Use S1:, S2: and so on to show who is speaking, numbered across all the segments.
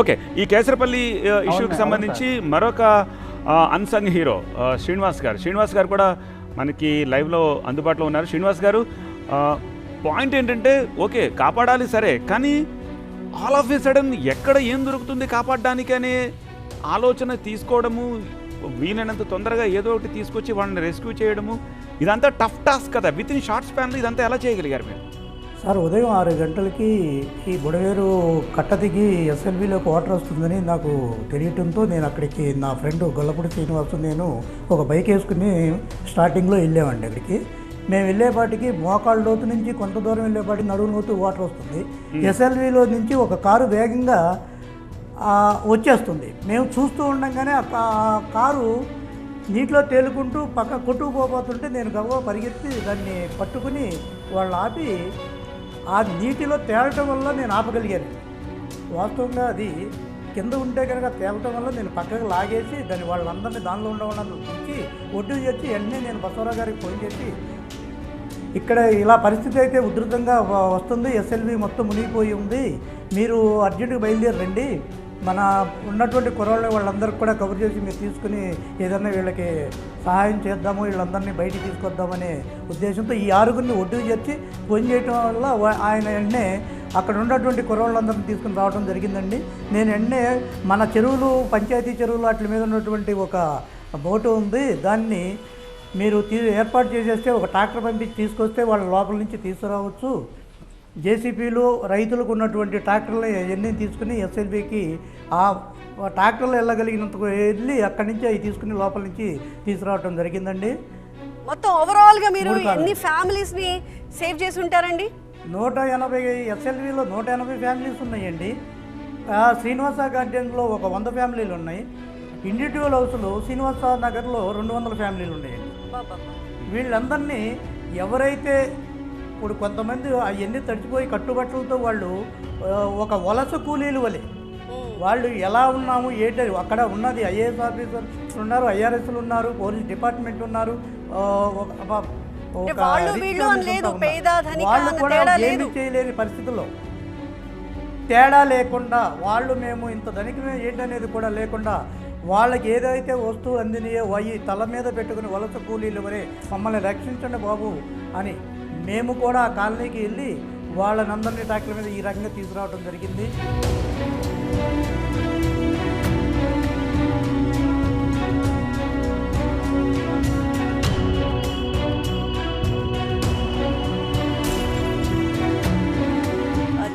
S1: Okay ఈ కేసరపల్లి ఇష్యూకి సంబంధించి మరొక అన్సంగ్ హీరో శ్రీనివాస్ గారు. శ్రీనివాస్ గారు కూడా మనకి లైవ్లో అందుబాటులో ఉన్నారు. శ్రీనివాస్ గారు పాయింట్ ఏంటంటే ఓకే కాపాడాలి సరే కానీ ఆల్ ఆఫ్ ఏ సడన్ ఎక్కడ ఏం దొరుకుతుంది కాపాడడానికి అనే ఆలోచన తీసుకోవడము వీలైనంత తొందరగా ఏదో ఒకటి తీసుకొచ్చి వాళ్ళని రెస్క్యూ చేయడము ఇదంతా టఫ్ టాస్క్ కదా. విత్ ఇన్ షార్ట్ స్పాన్లో ఇదంతా ఎలా చేయగలిగారు మీరు?
S2: సార్ ఉదయం ఆరు గంటలకి ఈ బుడవేరు కట్ట దిగి ఎస్ఎల్బీలోకి వాటర్ వస్తుందని నాకు తెలియటంతో నేను అక్కడికి నా ఫ్రెండ్ గొల్లపూడి శ్రీనివాసు నేను ఒక బైక్ వేసుకుని స్టార్టింగ్లో వెళ్ళామండి అక్కడికి. మేము వెళ్ళేపాటికి మోకాళ్ళ లోతు నుంచి కొంత దూరం వెళ్ళేపాటికి నడుము లోతు వాటర్ వస్తుంది. ఎస్ఎల్వీలో నుంచి ఒక కారు వేగంగా వచ్చేస్తుంది. మేము చూస్తూ ఉండగానే ఆ కారు నీటిలో తేలుకుంటూ పక్క కొట్టుకుపోతుంటే నేను గవ్వ పరిగెత్తి దాన్ని పట్టుకుని వాళ్ళు ఆపి ఆ నీటిలో తేలటం వల్ల నేను ఆపగలిగాను. వాస్తవంగా అది కింద ఉంటే కనుక తేలటం వల్ల నేను పక్కకు లాగేసి దాన్ని వాళ్ళందరినీ దానిలో ఉన్న వాళ్ళని ఉంచి ఒడ్డు చేసి వెంటనే నేను బసవరావు గారికి ఫోన్ చేసి ఇక్కడ ఇలా పరిస్థితి అయితే ఉధృతంగా వస్తుంది ఎస్ఎల్వి మొత్తం మునిగిపోయి ఉంది మీరు అర్జెంటుగా బయలుదేరండి మన ఉన్నటువంటి కుర్రాళ్ళు వాళ్ళందరికీ కూడా కవర్ చేసి మీరు తీసుకుని ఏదైనా వీళ్ళకి సహాయం చేద్దాము వీళ్ళందరినీ బయటికి తీసుకొద్దామనే ఉద్దేశంతో ఈ ఆరుగురిని ఒడ్డుకు చేర్చి ఫోన్ చేయటం వల్ల ఆయన వెంటనే అక్కడ ఉన్నటువంటి కుర్రాళ్ళందరినీ తీసుకుని రావడం జరిగిందండి. నేను వెంటనే మన చెరువులు పంచాయతీ చెరువులు వాటి మీద ఉన్నటువంటి ఒక బోటు ఉంది. దాన్ని మీరు తీ ఏర్పాటు చేసేస్తే ఒక ట్రాక్టర్ పంపించి తీసుకొస్తే వాళ్ళ లోపల నుంచి తీసుకురావచ్చు. జేసీపీలు రైతులకు ఉన్నటువంటి ట్రాక్టర్లు ఎన్ని తీసుకుని ఎస్ఎల్బికి ఆ ట్రాక్టర్లు వెళ్ళగలిగినంత వెళ్ళి అక్కడి నుంచి అవి తీసుకుని లోపల నుంచి తీసుకురావడం జరిగిందండి.
S3: మొత్తం ఓవరాల్గా మీరు. ఎన్ని ఫ్యామిలీస్ని సేవ్ చేసి ఉంటారండి?
S2: నూట ఎనభై ఎస్ఎల్విలో నూట ఎనభై ఫ్యామిలీస్ ఉన్నాయండి. శ్రీనివాస గార్డెన్లో ఒక వంద ఫ్యామిలీలు ఉన్నాయి. ఇండివిజువల్ హౌస్లో శ్రీనివాస నగర్లో రెండు వందల ఫ్యామిలీలు ఉన్నాయండి. వీళ్ళందరినీ ఎవరైతే ఇప్పుడు కొంతమంది అవన్నీ తడిచిపోయి కట్టుబట్టలతో వాళ్ళు ఒక వలస కూలీలు వలె. వాళ్ళు ఎలా ఉన్నాము ఏంటి అక్కడ ఉన్నది ఐఏఎస్ ఆఫీసర్ ఉన్నారు ఐఆర్ఎస్లు ఉన్నారు పోలీస్ డిపార్ట్మెంట్ ఉన్నారు
S3: వాళ్ళు
S2: కూడా ఏమీ. చేయలేని పరిస్థితుల్లో తేడా లేకుండా వాళ్ళు మేము ఇంత ధనికమే ఏంటనేది కూడా లేకుండా వాళ్ళకి ఏదైతే వస్తువు అందినాయో అవి తల మీద పెట్టుకుని వలస కూలీలు వరే మమ్మల్ని రక్షించండి బాబు అని మేము కూడా ఆ కాలనీకి వెళ్ళి వాళ్ళనందరినీ ట్రాక్టర్ మీద ఈ రకంగా తీసుకురావడం జరిగింది.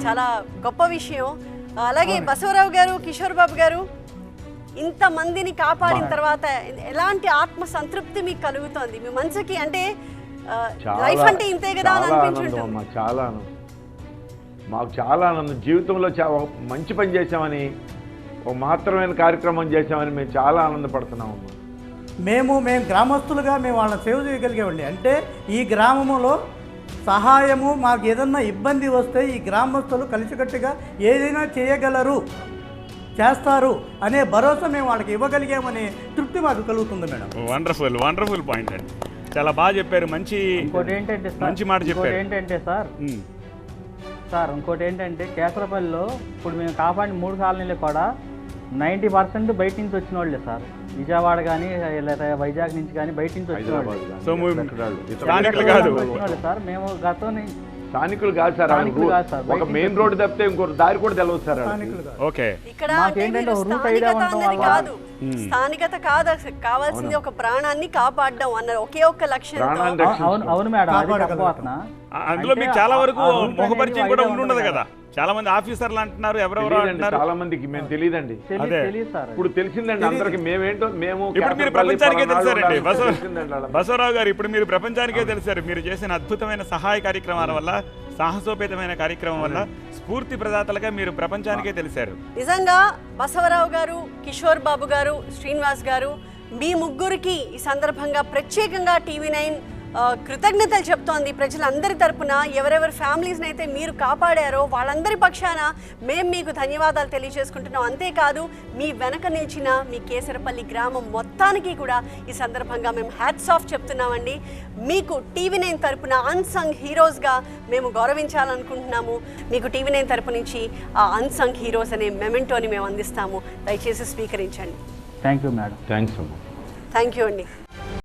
S3: చాలా గొప్ప విషయం. అలాగే బసవరావు గారు కిషోర్ బాబు గారు ఇంత మందిని కాపాడిన తర్వాత ఎలాంటి ఆత్మ సంతృప్తి మీకు కలుగుతోంది? మీ మనసుకి అంటే లైఫ్ అంటే ఇంతే కదా అని
S4: చాలా ఆనందం
S3: అనిపించుంటుంది.
S4: అమ్మా చాలా ఆనందం. మాకు చాలా ఆనందం. జీవితంలో మంచి పని చేశామని ఒక మహత్తరమైన కార్యక్రమం చేశామని మేము చాలా ఆనందపడుతున్నాం అమ్మా.
S2: మేము మేము గ్రామస్తులుగా మేము వాళ్ళని సేవ చేయగలిగామండి అంటే ఈ గ్రామములో సహాయము మాకు ఏదన్నా ఇబ్బంది వస్తే ఈ గ్రామస్తులు కలిసికట్టుగా ఏదైనా చేయగలరు చేస్తారు అనే భరోసా మేము వాళ్ళకి ఇవ్వగలిగామనే తృప్తి మాకు కలుగుతుంది మేడం.
S1: వండర్ఫుల్ వండర్ఫుల్ పాయింట్ అండి. చాలా బాగా చెప్పారు. మంచి
S5: ఇంకోటి ఏంటంటే సార్
S1: మంచి మాట
S5: ఇంకోటి
S1: చెప్పారు.
S5: ఏంటంటే సార్. సార్ ఇంకోటి ఏంటంటే కేసరపల్లిలో ఇప్పుడు మేము కాపాడిన మూడు కాలనీలు కూడా నైంటీ పర్సెంట్ బయట నుంచి వచ్చిన వాళ్ళే సార్. విజయవాడ కానీ లేదా వైజాగ్ నుంచి కానీ బయట నుంచి వచ్చిన వాళ్ళే. సార్. మేము గతం
S4: స్థానికులు కాదు సార్
S5: స్థానికులు కాదు సార్,
S4: ఒక మెయిన్ రోడ్డు తప్పితే ఇంకో దారి కూడా తెలియదు సార్
S1: ఓకే.
S3: ఇక్కడ కాదు. స్థానికత కాదు అసలు కావాల్సింది ఒక ప్రాణాన్ని కాపాడడం అన్న ఒకే ఒక్క
S4: ప్రాణాన్ని
S5: అవును- మేడం
S1: అందులో మీకు చాలా వరకు ముఖపరిచయం కూడా ఉండుండదు
S5: ఉండదు
S1: కదా. చాలా మంది ఆఫీసర్లు అంటున్నారు ఎవరెవరో అంటున్నారు.
S4: చాలా మందికి మేము తెలియదండి ఇప్పుడు తెలిసిందండి అందరికి మేమేంటో మేము
S1: ఇప్పుడు మీరు ప్రపంచానికే తెలిసారండి. బసవరావు గారు ఇప్పుడు మీరు ప్రపంచానికే తెలిసారు. మీరు చేసిన అద్భుతమైన సహాయ కార్యక్రమాల వల్ల సాహసోపేతమైన కార్యక్రమం వల్ల స్ఫూర్తి ప్రదాతలుగా మీరు ప్రపంచానికే తెలిసారు.
S3: నిజంగా బసవరావు గారు కిషోర్ బాబు గారు శ్రీనివాస్ గారు మీ ముగ్గురికి ఈ సందర్భంగా ప్రత్యేకంగా టీవీ నైన్ కృతజ్ఞతలు చెప్తోంది ప్రజలందరి తరపున. ఎవరెవరి ఫ్యామిలీస్ని అయితే మీరు కాపాడారో వాళ్ళందరి పక్షాన మేము మీకు ధన్యవాదాలు తెలియజేసుకుంటున్నాం. అంతేకాదు మీ వెనక నిలిచిన మీ కేసరపల్లి గ్రామం మొత్తానికి కూడా ఈ సందర్భంగా మేము హ్యాట్స్ ఆఫ్ చెప్తున్నామండి. మీకు టీవీ నైన్ తరపున అన్సంగ్ హీరోస్గా మేము గౌరవించాలనుకుంటున్నాము. మీకు టీవీ నైన్ తరపు నుంచి ఆ అన్సంగ్ హీరోస్ అనే మెమెంటోని మేము అందిస్తాము. దయచేసి స్వీకరించండి.
S5: థ్యాంక్ యూ మేడం
S4: థ్యాంక్స్ అమ్మా.
S3: థ్యాంక్ యూ అండి.